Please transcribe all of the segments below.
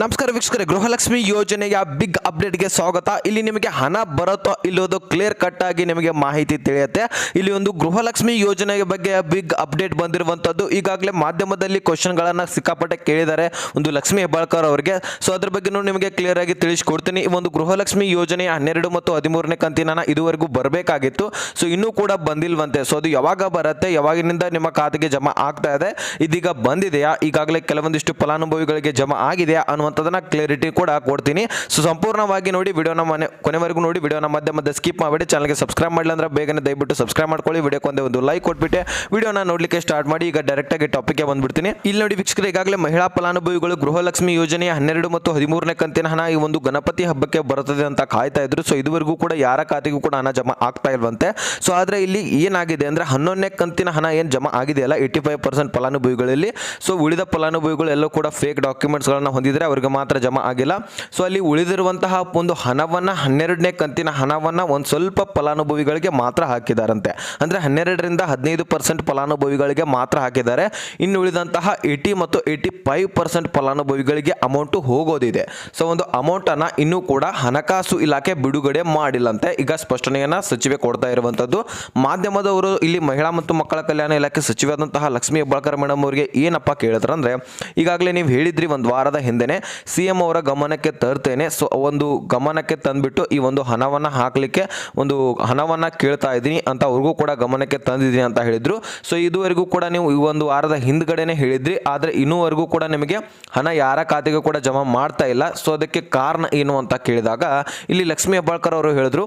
ನಮಸ್ಕಾರ ವೀಕ್ಷಕರೇ, ಗೃಹಲಕ್ಷ್ಮಿ ಯೋಜನೆಯ ಬಿಗ್ ಅಪ್ಡೇಟ್ಗೆ ಸ್ವಾಗತ. ಇಲ್ಲಿ ನಿಮಗೆ ಹಣ ಬರುತ್ತೋ ಇಲ್ಲೋದು ಕ್ಲಿಯರ್ ಕಟ್ ಆಗಿ ನಿಮಗೆ ಮಾಹಿತಿ ತಿಳಿಯುತ್ತೆ. ಇಲ್ಲಿ ಒಂದು ಗೃಹಲಕ್ಷ್ಮಿ ಯೋಜನೆಯ ಬಗ್ಗೆ ಬಿಗ್ ಅಪ್ಡೇಟ್ ಬಂದಿರುವಂಥದ್ದು ಈಗಾಗಲೇ ಮಾಧ್ಯಮದಲ್ಲಿ ಕ್ವಶನ್ಗಳನ್ನು ಸಿಕ್ಕಾಪಟ್ಟೆ ಕೇಳಿದ್ದಾರೆ ಒಂದು ಲಕ್ಷ್ಮಿ ಹೆಬ್ಬಾಳ್ಕರ್ ಅವರಿಗೆ. ಸೊ ಅದ್ರ ಬಗ್ಗೆನೂ ನಿಮಗೆ ಕ್ಲಿಯರ್ ಆಗಿ ತಿಳಿಸ್ಕೊಡ್ತೀನಿ. ಈ ಒಂದು ಗೃಹಲಕ್ಷ್ಮಿ ಯೋಜನೆಯ ಹನ್ನೆರಡು ಮತ್ತು ಹದಿಮೂರನೇ ಕಂತಿನ ಇದುವರೆಗೂ ಬರಬೇಕಾಗಿತ್ತು. ಸೊ ಇನ್ನೂ ಕೂಡ ಬಂದಿಲ್ವಂತೆ. ಸೊ ಅದು ಯಾವಾಗ ಬರುತ್ತೆ, ಯಾವಾಗಿನಿಂದ ನಿಮ್ಮ ಖಾತೆಗೆ ಜಮಾ ಆಗ್ತಾ ಇದೆ, ಇದೀಗ ಬಂದಿದೆಯಾ? ಈಗಾಗಲೇ ಕೆಲವೊಂದಿಷ್ಟು ಫಲಾನುಭವಿಗಳಿಗೆ ಜಮಾ ಆಗಿದೆಯಾ ಅನ್ನುವಂಥದ್ದನ್ನ ಕ್ಲಿಯರಿಟಿ ಕೂಡ ಕೊಡ್ತೀನಿ. ಸೊ ಸಂಪೂರ್ಣವಾಗಿ ನೋಡಿ ವಿಡಿಯೋನ ಮನೆ ಕೊನೆವರೆಗೂ ನೋಡಿ ವಿಡಿಯೋನ ಮಧ್ಯ ಮಧ್ಯೆ ಸ್ಕಿಪ್ ಮಾಡಿಬಿಟ್ಟು ಚಾನಲ್ಗೆ ಸಬ್ಸ್ಕ್ರೈಬ್ ಮಾಡಲಿಲ್ಲ ಅಂದ್ರೆ ಬೇಗನೆ ದಯವಿಟ್ಟು ಸಬ್ಸ್ಕ್ರೈಬ್ ಮಾಡ್ಕೊಳ್ಳಿ. ವಿಡಿಯೋಕ್ಕೆ ಒಂದೇ ಲೈಕ್ ಕೊಟ್ಬಿಟ್ಟೆ ವಿಡಿಯೋನ ನೋಡಲಿಕ್ಕೆ ಸ್ಟಾರ್ಟ್ ಮಾಡಿ. ಈಗ ಡೈರೆಕ್ಟ್ ಆಗಿ ಟಾಪಿಕ್ಗೆ ಬಂದ್ಬಿಡ್ತೀನಿ. ಇಲ್ಲಿ ನೋಡಿ ವೀಕ್ಷಕರು, ಈಗಾಗಲೇ ಮಹಿಳಾ ಫಲಾನುಭವಿಗಳು ಗೃಹಲಕ್ಷ್ಮಿ ಯೋಜನೆಯ ಹನ್ನೆರಡು ಮತ್ತು ಹದಿಮೂರನೇ ಕಂತಿನ ಹಣ ಈ ಒಂದು ಗಣಪತಿ ಹಬ್ಬಕ್ಕೆ ಬರುತ್ತದೆ ಅಂತ ಕಾಯ್ತಾ ಇದ್ರು. ಸೊ ಇದುವರೆಗೂ ಕೂಡ ಯಾರ ಖಾತೆಗೂ ಕೂಡ ಹಣ ಜಮಾ ಆಗ್ತಾ ಇಲ್ವಂತೆ. ಸೊ ಆದರೆ ಇಲ್ಲಿ ಏನಾಗಿದೆ ಅಂದ್ರೆ ಹನ್ನೊಂದನೇ ಕಂತಿನ ಹಣ ಏನು ಜಮಾ ಆಗಿದೆಯಲ್ಲ ಏಯ್ಟಿ ಫೈವ್ ಪರ್ಸೆಂಟ್ ಫಲಾನುಭವಿಗಳಲ್ಲಿ. ಸೊ ಉಳಿದ ಫಲಾನುಭವಿಗಳು ಎಲ್ಲೂ ಕೂಡ ಫೇಕ್ ಡಾಕ್ಯುಮೆಂಟ್ಸ್ಗಳನ್ನು ಹೊಂದಿದ್ರೆ ಅವರಿಗೆ ಮಾತ್ರ ಜಮಾ ಆಗಿಲ್ಲ. ಸೊ ಅಲ್ಲಿ ಉಳಿದಿರುವಂತಹ ಒಂದು ಹಣವನ್ನು, ಹನ್ನೆರಡನೇ ಕಂತಿನ ಹಣವನ್ನು ಒಂದು ಸ್ವಲ್ಪ ಫಲಾನುಭವಿಗಳಿಗೆ ಮಾತ್ರ ಹಾಕಿದಾರಂತೆ. ಅಂದರೆ ಹನ್ನೆರಡರಿಂದ ಹದಿನೈದು ಪರ್ಸೆಂಟ್ ಫಲಾನುಭವಿಗಳಿಗೆ ಮಾತ್ರ ಹಾಕಿದ್ದಾರೆ. ಇನ್ನು ಉಳಿದಂತಹ ಏಯ್ಟಿ ಮತ್ತು ಏಯ್ಟಿ ಫೈವ್ ಪರ್ಸೆಂಟ್ ಫಲಾನುಭವಿಗಳಿಗೆ ಅಮೌಂಟು ಹೋಗೋದಿದೆ. ಸೊ ಒಂದು ಅಮೌಂಟನ್ನು ಇನ್ನೂ ಕೂಡ ಹಣಕಾಸು ಇಲಾಖೆ ಬಿಡುಗಡೆ ಮಾಡಿಲ್ಲಂತೆ. ಈಗ ಸ್ಪಷ್ಟನೆಯನ್ನು ಸಚಿವೆ ಕೊಡ್ತಾ ಇರುವಂಥದ್ದು ಮಾಧ್ಯಮದವರು ಇಲ್ಲಿ ಮಹಿಳಾ ಮತ್ತು ಮಕ್ಕಳ ಕಲ್ಯಾಣ ಇಲಾಖೆ ಸಚಿವಾದಂತಹ ಲಕ್ಷ್ಮೀ ಹೆಬ್ಬಾಳ್ಕರ್ ಮೇಡಮ್ ಅವರಿಗೆ ಏನಪ್ಪ ಕೇಳಿದ್ರಂದ್ರೆ, ಈಗಾಗಲೇ ನೀವು ಹೇಳಿದ್ರಿ ಒಂದು ವಾರದ ಹಿಂದೆನೆ ಸಿ ಎಂ ಅವರ ಗಮನಕ್ಕೆ ತರ್ತೇನೆ. ಸೊ ಒಂದು ಗಮನಕ್ಕೆ ತಂದ್ಬಿಟ್ಟು ಈ ಒಂದು ಹಣವನ್ನು ಹಾಕಲಿಕ್ಕೆ ಒಂದು ಹಣವನ್ನು ಕೇಳ್ತಾ ಇದ್ದೀನಿ ಅಂತ ಅವ್ರಿಗೂ ಕೂಡ ಗಮನಕ್ಕೆ ತಂದಿದ್ದೀನಿ ಅಂತ ಹೇಳಿದರು. ಸೊ ಇದುವರೆಗೂ ಕೂಡ ನೀವು ಈ ಒಂದು ವಾರದ ಹಿಂದ್ಗಡೆನೆ ಹೇಳಿದ್ರಿ. ಆದರೆ ಇನ್ನೂವರೆಗೂ ಕೂಡ ನಿಮಗೆ ಹಣ ಯಾರ ಖಾತೆಗೂ ಕೂಡ ಜಮಾ ಮಾಡ್ತಾ ಇಲ್ಲ. ಸೊ ಅದಕ್ಕೆ ಕಾರಣ ಏನು ಅಂತ ಕೇಳಿದಾಗ, ಇಲ್ಲಿ ಲಕ್ಷ್ಮೀ ಹೆಬ್ಬಾಳ್ಕರ್ ಅವರು ಹೇಳಿದ್ರು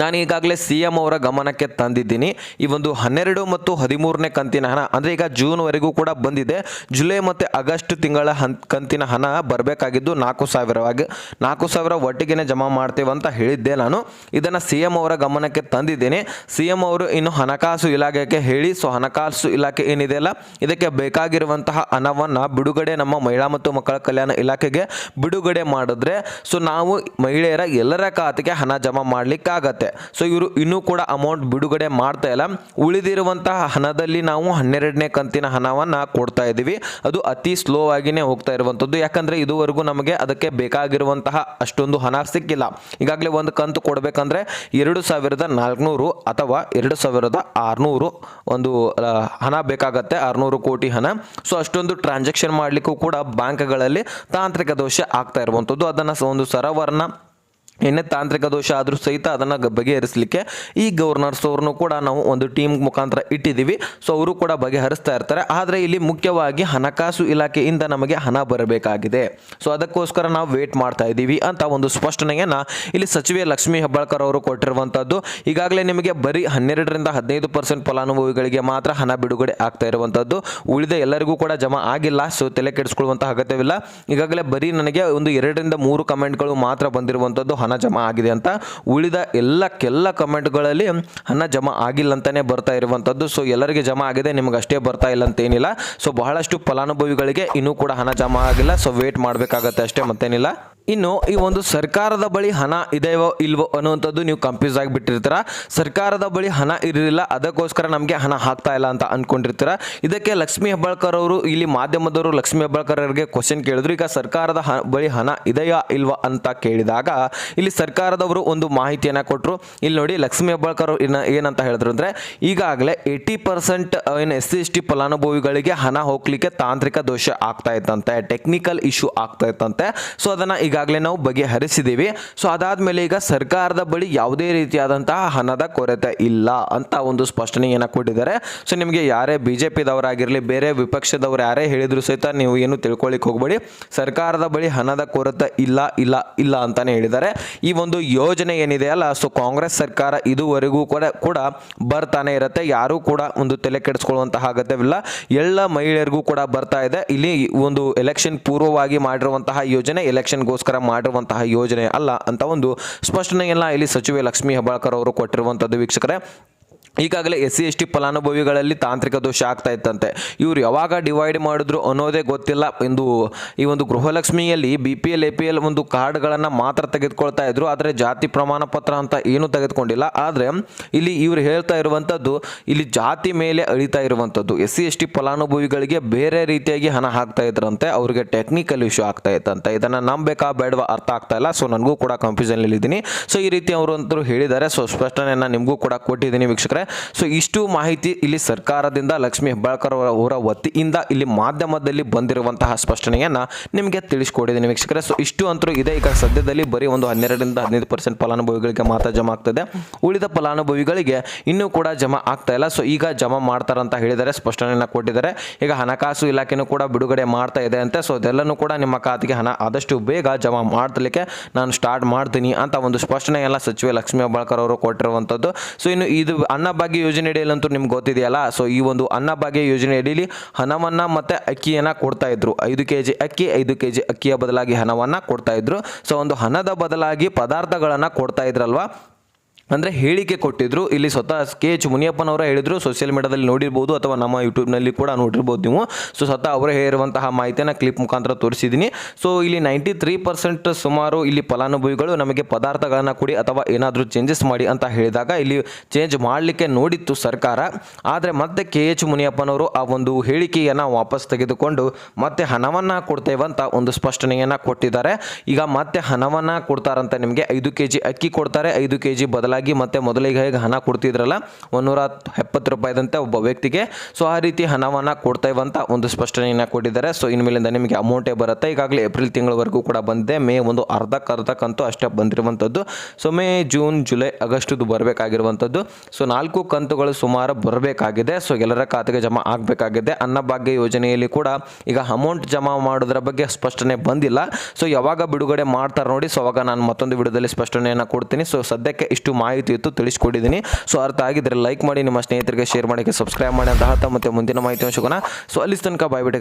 ನಾನು ಈಗಾಗಲೇ ಸಿ ಎಂ ಅವರ ಗಮನಕ್ಕೆ ತಂದಿದ್ದೀನಿ. ಈ ಒಂದು ಹನ್ನೆರಡು ಮತ್ತು ಹದಿಮೂರನೇ ಕಂತಿನ ಹಣ, ಅಂದರೆ ಈಗ ಜೂನ್ವರೆಗೂ ಕೂಡ ಬಂದಿದೆ. ಜುಲೈ ಮತ್ತು ಆಗಸ್ಟ್ ತಿಂಗಳ ಹನ್, ಕಂತಿನ ಹಣ ಬರಬೇಕಾಗಿದ್ದು ನಾಲ್ಕು ಸಾವಿರವಾಗಿ ನಾಲ್ಕು ಸಾವಿರ ಒಟ್ಟಿಗೆ ಜಮಾ ಮಾಡ್ತೇವೆ ಅಂತ ಹೇಳಿದ್ದೆ ನಾನು. ಇದನ್ನು ಸಿ ಎಂ ಅವರ ಗಮನಕ್ಕೆ ತಂದಿದ್ದೀನಿ. ಸಿ ಎಂ ಅವರು ಇನ್ನು ಹಣಕಾಸು ಇಲಾಖೆಗೆ ಹೇಳಿ, ಸೊ ಹಣಕಾಸು ಇಲಾಖೆ ಏನಿದೆಯಲ್ಲ ಇದಕ್ಕೆ ಬೇಕಾಗಿರುವಂತಹ ಹಣವನ್ನು ಬಿಡುಗಡೆ ನಮ್ಮ ಮಹಿಳಾ ಮತ್ತು ಮಕ್ಕಳ ಕಲ್ಯಾಣ ಇಲಾಖೆಗೆ ಬಿಡುಗಡೆ ಮಾಡಿದ್ರೆ, ಸೊ ನಾವು ಮಹಿಳೆಯರ ಎಲ್ಲರ ಖಾತೆಗೆ ಹಣ ಜಮಾ ಮಾಡಲಿಕ್ಕಾಗತ್ತೆ. ಸೊ ಇವರು ಇನ್ನೂ ಕೂಡ ಅಮೌಂಟ್ ಬಿಡುಗಡೆ ಮಾಡ್ತಾ ಇಲ್ಲ. ಉಳಿದಿರುವಂತಹ ಹಣದಲ್ಲಿ ನಾವು ಹನ್ನೆರಡನೇ ಕಂತಿನ ಹಣವನ್ನು ಕೊಡ್ತಾ ಇದ್ದೀವಿ. ಅದು ಅತಿ ಸ್ಲೋ ಆಗಿನೇ ಹೋಗ್ತಾ ಇರುವಂಥದ್ದು. ಯಾಕಂದರೆ ಇದುವರೆಗೂ ನಮಗೆ ಅದಕ್ಕೆ ಬೇಕಾಗಿರುವಂತಹ ಅಷ್ಟೊಂದು ಹಣ ಸಿಕ್ಕಿಲ್ಲ. ಈಗಾಗಲೇ ಒಂದು ಕಂತು ಕೊಡಬೇಕಂದ್ರೆ ಎರಡು ಸಾವಿರದ ನಾಲ್ಕುನೂರು ಅಥವಾ ಎರಡು ಸಾವಿರದ ಆರುನೂರು ಒಂದು ಹಣ ಬೇಕಾಗತ್ತೆ. ಆರುನೂರು ಕೋಟಿ ಹಣ. ಸೊ ಅಷ್ಟೊಂದು ಟ್ರಾನ್ಸಾಕ್ಷನ್ ಮಾಡಲಿಕ್ಕೂ ಕೂಡ ಬ್ಯಾಂಕ್ಗಳಲ್ಲಿ ತಾಂತ್ರಿಕ ದೋಷ ಆಗ್ತಾ ಇರುವಂಥದ್ದು. ಅದನ್ನು ಒಂದು ಸರವರ್ನ ಏನೇ ತಾಂತ್ರಿಕ ದೋಷ ಆದರೂ ಸಹಿತ ಅದನ್ನು ಬಗೆಹರಿಸಲಿಕ್ಕೆ ಈ ಗವರ್ನರ್ಸ್ ಅವ್ರನ್ನೂ ಕೂಡ ನಾವು ಒಂದು ಟೀಮ್ ಮುಖಾಂತರ ಇಟ್ಟಿದ್ದೀವಿ. ಸೊ ಅವರು ಕೂಡ ಬಗೆಹರಿಸ್ತಾ ಇರ್ತಾರೆ. ಆದರೆ ಇಲ್ಲಿ ಮುಖ್ಯವಾಗಿ ಹಣಕಾಸು ಇಲಾಖೆಯಿಂದ ನಮಗೆ ಹಣ ಬರಬೇಕಾಗಿದೆ. ಸೊ ಅದಕ್ಕೋಸ್ಕರ ನಾವು ವೇಟ್ ಮಾಡ್ತಾ ಇದ್ದೀವಿ ಅಂತ ಒಂದು ಸ್ಪಷ್ಟನೆಯನ್ನು ಇಲ್ಲಿ ಸಚಿವೆ ಲಕ್ಷ್ಮೀ ಹೆಬ್ಬಾಳ್ಕರ್ ಅವರು ಕೊಟ್ಟಿರುವಂಥದ್ದು ಈಗಾಗಲೇ ನಿಮಗೆ ಬರೀ ಹನ್ನೆರಡರಿಂದ ಹದಿನೈದು ಪರ್ಸೆಂಟ್ ಫಲಾನುಭವಿಗಳಿಗೆ ಮಾತ್ರ ಹಣ ಬಿಡುಗಡೆ ಆಗ್ತಾ ಇರುವಂಥದ್ದು ಉಳಿದ ಎಲ್ಲರಿಗೂ ಕೂಡ ಜಮಾ ಆಗಿಲ್ಲ. ಸೊ ತಲೆ ಕೆಡಿಸ್ಕೊಳ್ಳುವಂಥ ಅಗತ್ಯವಿಲ್ಲ. ಈಗಾಗಲೇ ಬರೀ ನನಗೆ ಒಂದು ಎರಡರಿಂದ ಮೂರು ಕಮೆಂಟ್ಗಳು ಮಾತ್ರ ಬಂದಿರುವಂಥದ್ದು ಹಣ ಜಮಾ ಆಗಿದೆ ಅಂತ ಉಳಿದ ಎಲ್ಲ ಕೆಲ್ಲ ಕಮೆಂಟ್ಗಳಲ್ಲಿ ಹಣ ಜಮಾ ಆಗಿಲ್ಲ ಅಂತಲೇ ಬರ್ತಾ ಇರುವಂಥದ್ದು. ಸೊ ಎಲ್ಲರಿಗೆ ಜಮಾ ಆಗಿದೆ, ನಿಮ್ಗೆ ಅಷ್ಟೇ ಬರ್ತಾ ಇಲ್ಲ ಅಂತ ಏನಿಲ್ಲ. ಸೊ ಬಹಳಷ್ಟು ಫಲಾನುಭವಿಗಳಿಗೆ ಇನ್ನೂ ಕೂಡ ಹಣ ಜಮಾ ಆಗಿಲ್ಲ. ಸೊ ವೇಟ್ ಮಾಡಬೇಕಾಗತ್ತೆ ಅಷ್ಟೇ ಮತ್ತೇನಿಲ್ಲ. ಇನ್ನು ಈ ಒಂದು ಸರ್ಕಾರದ ಬಳಿ ಹಣ ಇದೆಯೋ ಇಲ್ವೋ ಅನ್ನುವಂಥದ್ದು ನೀವು ಕನ್ಫ್ಯೂಸ್ ಆಗಿಬಿಟ್ಟಿರ್ತೀರ. ಸರ್ಕಾರದ ಬಳಿ ಹಣ ಇರಲಿಲ್ಲ, ಅದಕ್ಕೋಸ್ಕರ ನಮಗೆ ಹಣ ಹಾಕ್ತಾ ಇಲ್ಲ ಅಂತ ಅಂದ್ಕೊಂಡಿರ್ತೀರ ಇದಕ್ಕೆ ಲಕ್ಷ್ಮೀ ಹೆಬ್ಬಾಳ್ಕರ್ ಅವರು, ಇಲ್ಲಿ ಮಾಧ್ಯಮದವರು ಲಕ್ಷ್ಮೀ ಹೆಬ್ಬಾಳ್ಕರ್ ಅವರಿಗೆ ಕ್ವಶನ್ ಕೇಳಿದ್ರು, ಈಗ ಸರ್ಕಾರದ ಬಳಿ ಹಣ ಇದೆಯಾ ಇಲ್ವಾ ಅಂತ ಕೇಳಿದಾಗ, ಇಲ್ಲಿ ಸರ್ಕಾರದವರು ಒಂದು ಮಾಹಿತಿಯನ್ನು ಕೊಟ್ಟರು ಇಲ್ಲಿ ನೋಡಿ ಲಕ್ಷ್ಮೀ ಹೆಬ್ಬಾಳ್ಕರ್ ಏನಂತ ಹೇಳಿದ್ರು ಅಂದರೆ, ಈಗಾಗಲೇ ಏಯ್ಟಿ ಪರ್ಸೆಂಟ್ ಏನು ಎಸ್ ಸಿ ಎಸ್ ಟಿ ಫಲಾನುಭವಿಗಳಿಗೆ ಹಣ ಹೋಗ್ಲಿಕ್ಕೆ ತಾಂತ್ರಿಕ ದೋಷ ಆಗ್ತಾ ಇತ್ತಂತೆ ಟೆಕ್ನಿಕಲ್ ಇಶ್ಯೂ ಆಗ್ತಾ ಇತ್ತಂತೆ. ಸೊ ಅದನ್ನು ಈಗಾಗಲೇ ನಾವು ಬಗೆಹರಿಸಿದ್ದೀವಿ. ಸೊ ಅದಾದಮೇಲೆ ಈಗ ಸರ್ಕಾರದ ಬಳಿ ಯಾವುದೇ ರೀತಿಯಾದಂತಹ ಹಣದ ಕೊರತೆ ಇಲ್ಲ ಅಂತ ಒಂದು ಸ್ಪಷ್ಟನೆಯನ್ನು ಕೊಟ್ಟಿದ್ದಾರೆ. ಸೊ ನಿಮಗೆ ಯಾರೇ ಬಿ ಜೆ ಪಿದವರಾಗಿರಲಿ ಬೇರೆ ವಿಪಕ್ಷದವರು ಯಾರೇ ಹೇಳಿದ್ರು ಸಹಿತ ನೀವು ಏನು ತಿಳ್ಕೊಳ್ಳಿಕ್ಕೆ ಹೋಗಬೇಡಿ. ಸರ್ಕಾರದ ಬಳಿ ಹಣದ ಕೊರತೆ ಇಲ್ಲ ಇಲ್ಲ ಇಲ್ಲ ಅಂತಾನೆ ಹೇಳಿದ್ದಾರೆ. ಈ ಒಂದು ಯೋಜನೆ ಏನಿದೆ ಅಲ್ಲ ಸೊ ಕಾಂಗ್ರೆಸ್ ಸರ್ಕಾರ ಇದುವರೆಗೂ ಕೂಡ ಕೂಡ ಬರ್ತಾನೆ ಇರುತ್ತೆ. ಯಾರೂ ಕೂಡ ಒಂದು ತಲೆ ಕೆಡಿಸ್ಕೊಳ್ಳುವಂತಹ ಅಗತ್ಯವಿಲ್ಲ. ಎಲ್ಲ ಮಹಿಳೆಯರಿಗೂ ಕೂಡ ಬರ್ತಾ ಇದೆ. ಇಲ್ಲಿ ಒಂದು ಎಲೆಕ್ಷನ್ ಪೂರ್ವವಾಗಿ ಮಾಡಿರುವಂತಹ ಯೋಜನೆ ಎಲೆಕ್ಷನ್ಗೋಸ್ಕರ ಮಾಡಿರುವಂತಹ ಯೋಜನೆ ಅಲ್ಲ ಅಂತ ಒಂದು ಸ್ಪಷ್ಟನೆಯನ್ನ ಇಲ್ಲಿ ಸಚಿವೆ ಲಕ್ಷ್ಮೀ ಹೆಬ್ಬಾಳ್ಕರ್ ಅವರು ಕೊಟ್ಟಿರುವಂಥದ್ದು ವೀಕ್ಷಕರೇ. ಈಗಾಗಲೇ ಎಸ್ ಸಿ ಎಸ್ ಟಿ ಫಲಾನುಭವಿಗಳಲ್ಲಿ ತಾಂತ್ರಿಕ ದೋಷ ಆಗ್ತಾ ಇತ್ತಂತೆ. ಇವ್ರು ಯಾವಾಗ ಡಿವೈಡ್ ಮಾಡಿದ್ರು ಅನ್ನೋದೇ ಗೊತ್ತಿಲ್ಲ. ಎಂದು ಈ ಒಂದು ಗೃಹಲಕ್ಷ್ಮಿಯಲ್ಲಿ B P L, A P L ಒಂದು ಕಾರ್ಡ್ಗಳನ್ನು ಮಾತ್ರ ತೆಗೆದುಕೊಳ್ತಾ ಇದ್ರು. ಆದರೆ ಜಾತಿ ಪ್ರಮಾಣ ಪತ್ರ ಅಂತ ಏನೂ ತೆಗೆದುಕೊಂಡಿಲ್ಲ. ಆದರೆ ಇಲ್ಲಿ ಇವರು ಹೇಳ್ತಾ ಇರುವಂಥದ್ದು ಇಲ್ಲಿ ಜಾತಿ ಮೇಲೆ ಅಳಿತಾ ಇರುವಂಥದ್ದು ಎಸ್ ಸಿ ಎಸ್ ಟಿ ಫಲಾನುಭವಿಗಳಿಗೆ ಬೇರೆ ರೀತಿಯಾಗಿ ಹಣ ಹಾಕ್ತಾ ಇದ್ರಂತೆ. ಅವರಿಗೆ ಟೆಕ್ನಿಕಲ್ ಇಶ್ಯೂ ಆಗ್ತಾ ಇತ್ತಂತೆ. ಇದನ್ನು ನಂಬೇಕಾ ಬೇಡವಾ ಅರ್ಥ ಆಗ್ತಾ ಇಲ್ಲ. ಸೊ ನನಗೂ ಕೂಡ ಕನ್ಫ್ಯೂಷನ್ ಇದ್ದೀನಿ ಸೊ ಈ ರೀತಿ ಅವರು ಅಂತೂ ಹೇಳಿದ್ದಾರೆ. ಸೊ ಸ್ಪಷ್ಟನೆಯನ್ನು ನಿಮಗೂ ಕೂಡ ಕೊಟ್ಟಿದ್ದೀನಿ ವೀಕ್ಷಕರೇ. ಸೊ ಇಷ್ಟು ಮಾಹಿತಿ ಇಲ್ಲಿ ಸರ್ಕಾರದಿಂದ ಲಕ್ಷ್ಮೀ ಹೆಬ್ಬಾಳ್ಕರ್ ಅವರ ವತಿಯಿಂದ ಇಲ್ಲಿ ಮಾಧ್ಯಮದಲ್ಲಿ ಬಂದಿರುವಂತಹ ಸ್ಪಷ್ಟನೆಯನ್ನು ನಿಮಗೆ ತಿಳಿಸ್ಕೊಟ್ಟಿದ್ದೀನಿ ವೀಕ್ಷಕರೇ. ಸೊ ಇಷ್ಟು ಅಂತರೂ ಇದೆ. ಈಗ ಸದ್ಯದಲ್ಲಿ ಬರೀ ಒಂದು ಹನ್ನೆರಡರಿಂದ ಹದಿನೈದು ಪರ್ಸೆಂಟ್ ಫಲಾನುಭವಿಗಳಿಗೆ ಮಾತ್ರ ಜಮಾ ಆಗ್ತದೆ ಉಳಿದ ಫಲಾನುಭವಿಗಳಿಗೆ ಇನ್ನೂ ಕೂಡ ಜಮಾ ಆಗ್ತಾ ಇಲ್ಲ. ಸೊ ಈಗ ಜಮಾ ಮಾಡ್ತಾರಂತ ಹೇಳಿದರೆ ಸ್ಪಷ್ಟನೆಯನ್ನು ಕೊಟ್ಟಿದ್ದಾರೆ. ಈಗ ಹಣಕಾಸು ಇಲಾಖೆನೂ ಕೂಡ ಬಿಡುಗಡೆ ಮಾಡ್ತಾ ಇದೆ ಅಂತೆ. ಸೊ ಅದೆಲ್ಲನೂ ಕೂಡ ನಿಮ್ಮ ಖಾತೆಗೆ ಹಣ ಆದಷ್ಟು ಬೇಗ ಜಮಾ ಮಾಡ್ತಲಿಕ್ಕೆ ನಾನು ಸ್ಟಾರ್ಟ್ ಮಾಡ್ತೀನಿ ಅಂತ ಒಂದು ಸ್ಪಷ್ಟನೆ ಎಲ್ಲ ಸಚಿವೆ ಲಕ್ಷ್ಮೀ ಹೆಬ್ಬಾಳ್ಕರ್ ಅವರು ಕೊಟ್ಟಿರುವಂಥದ್ದು. ಸೊ ಇನ್ನು ಇದು ಅನ್ನಭಾಗ್ಯ ಯೋಜನೆ ಅಡಿಯಲ್ಲಂತೂ ನಿಮ್ಗೆ ಗೊತ್ತಿದೆಯಲ್ಲ? ಸೊ ಈ ಒಂದು ಅನ್ನಭಾಗ್ಯ ಯೋಜನೆ ಅಡಿಯಲ್ಲಿ ಹಣವನ್ನು ಮತ್ತು ಅಕ್ಕಿಯನ್ನು ಕೊಡ್ತಾ ಇದ್ರು. ಐದು ಕೆ ಜಿ ಅಕ್ಕಿ, ಐದು ಕೆ ಜಿ ಅಕ್ಕಿಯ ಬದಲಾಗಿ ಹಣವನ್ನು ಕೊಡ್ತಾ ಇದ್ರು. ಸೊ ಒಂದು ಹಣದ ಬದಲಾಗಿ ಪದಾರ್ಥಗಳನ್ನು ಕೊಡ್ತಾ ಇದ್ರಲ್ವಾ? ಅಂದರೆ ಹೇಳಿಕೆ ಕೊಟ್ಟಿದ್ರು. ಇಲ್ಲಿ ಸ್ವತಃ ಕೆ ಎಚ್ ಮುನಿಯಪ್ಪನವರ ಹೇಳಿದ್ರು. ಸೋಷಿಯಲ್ ಮೀಡಿಯಾದಲ್ಲಿ ನೋಡಿರ್ಬೋದು ಅಥವಾ ನಮ್ಮ ಯೂಟ್ಯೂಬ್ನಲ್ಲಿ ಕೂಡ ನೋಡಿರ್ಬೋದು ನೀವು. ಸೊ ಸ್ವತಃ ಅವರೇ ಹೇಳಿರುವಂತಹ ಮಾಹಿತಿಯನ್ನು ಕ್ಲಿಪ್ ಮುಖಾಂತರ ತೋರಿಸಿದ್ದೀನಿ. ಸೊ ಇಲ್ಲಿ ನೈಂಟಿ ತ್ರೀ ಪರ್ಸೆಂಟ್ ಸುಮಾರು ಇಲ್ಲಿ ಫಲಾನುಭವಿಗಳು ನಮಗೆ ಪದಾರ್ಥಗಳನ್ನು ಕೊಡಿ ಅಥವಾ ಏನಾದರೂ ಚೇಂಜಸ್ ಮಾಡಿ ಅಂತ ಹೇಳಿದಾಗ ಇಲ್ಲಿ ಚೇಂಜ್ ಮಾಡಲಿಕ್ಕೆ ನೋಡಿತ್ತು ಸರ್ಕಾರ. ಆದರೆ ಮತ್ತೆ ಕೆ ಎಚ್ ಮುನಿಯಪ್ಪನವರು ಆ ಒಂದು ಹೇಳಿಕೆಯನ್ನು ವಾಪಸ್ ತೆಗೆದುಕೊಂಡು ಮತ್ತೆ ಹಣವನ್ನು ಕೊಡ್ತೇವೆ ಅಂತ ಒಂದು ಸ್ಪಷ್ಟನೆಯನ್ನು ಕೊಟ್ಟಿದ್ದಾರೆ. ಈಗ ಮತ್ತೆ ಹಣವನ್ನು ಕೊಡ್ತಾರಂತೆ ನಿಮಗೆ ಐದು ಕೆ ಜಿ ಅಕ್ಕಿ ಕೊಡ್ತಾರೆ. ಐದು ಕೆ ಜಿ ಬದಲಾಗಿ ಮತ್ತೆ ಮೊದಲಿಗೆ ಹೇಗೆ ಹಣ ಕೊಡ್ತಿದ್ರಲ್ಲ ಒಂದೂರ ಎಪ್ಪತ್ತು ರೂಪಾಯಿದಂತೆ ಒಬ್ಬ ವ್ಯಕ್ತಿಗೆ. ಸೊ ಆ ರೀತಿ ಹಣವನ್ನು ಕೊಡ್ತೇವಂತ ಒಂದು ಸ್ಪಷ್ಟನೆಯನ್ನು ಕೊಟ್ಟಿದ್ದಾರೆ. ಸೊ ಇನ್ಮೇಲಿಂದ ನಿಮಗೆ ಅಮೌಂಟೇ ಬರುತ್ತೆ. ಈಗಾಗಲೇ ಏಪ್ರಿಲ್ ತಿಂಗಳವರೆಗೂ ಕೂಡ ಬಂದಿದೆ. ಮೇ ಒಂದು ಅರ್ಧಕ್ಕೆ ಅರ್ಧಕ್ಕಂತೂ ಅಷ್ಟೇ ಬಂದಿರುವಂಥದ್ದು ಸೊ ಮೇ ಜೂನ್ ಜುಲೈ ಆಗಸ್ಟದು ಬರಬೇಕಾಗಿರುವಂಥದ್ದು ಸೊ ನಾಲ್ಕು ಕಂತುಗಳು ಸುಮಾರು ಬರಬೇಕಾಗಿದೆ. ಸೊ ಎಲ್ಲರ ಖಾತೆಗೆ ಜಮಾ ಆಗಬೇಕಾಗಿದೆ. ಅನ್ನಭಾಗ್ಯ ಯೋಜನೆಯಲ್ಲಿ ಕೂಡ ಈಗ ಅಮೌಂಟ್ ಜಮಾ ಮಾಡೋದ್ರ ಬಗ್ಗೆ ಸ್ಪಷ್ಟನೆ ಬಂದಿಲ್ಲ. ಸೊ ಯಾವಾಗ ಬಿಡುಗಡೆ ಮಾಡ್ತಾರೆ ನೋಡಿ. ಸೊ ಅವಾಗ ನಾನು ಮತ್ತೊಂದು ವಿಡಿಯೋದಲ್ಲಿ ಸ್ಪಷ್ಟನೆಯನ್ನು ಕೊಡ್ತೀನಿ. ಸೊ ಸದ್ಯಕ್ಕೆ ಇಷ್ಟು ಮಾಹಿತಿ ಇತ್ತು ತಿಳಿಸ್ಕೊಟ್ಟಿದ್ದೀನಿ. ಸೊ ಅರ್ಥ ಆಗಿದ್ರೆ ಲೈಕ್ ಮಾಡಿ, ನಿಮ್ಮ ಸ್ನೇಹಿತರಿಗೆ ಶೇರ್ ಮಾಡಿ ಸಬ್ಸ್ಕ್ರೈಬ್ ಮಾಡಿ ಅಂತ ಮತ್ತೆ ಮುಂದಿನ ಮಾಹಿತಿಯನ್ನು ಸಿಗೋಣ. ಸೊ ಅಲ್ಲಿ ತನಕ ಬಾಯ್ ಬಿಟ್ಟೆ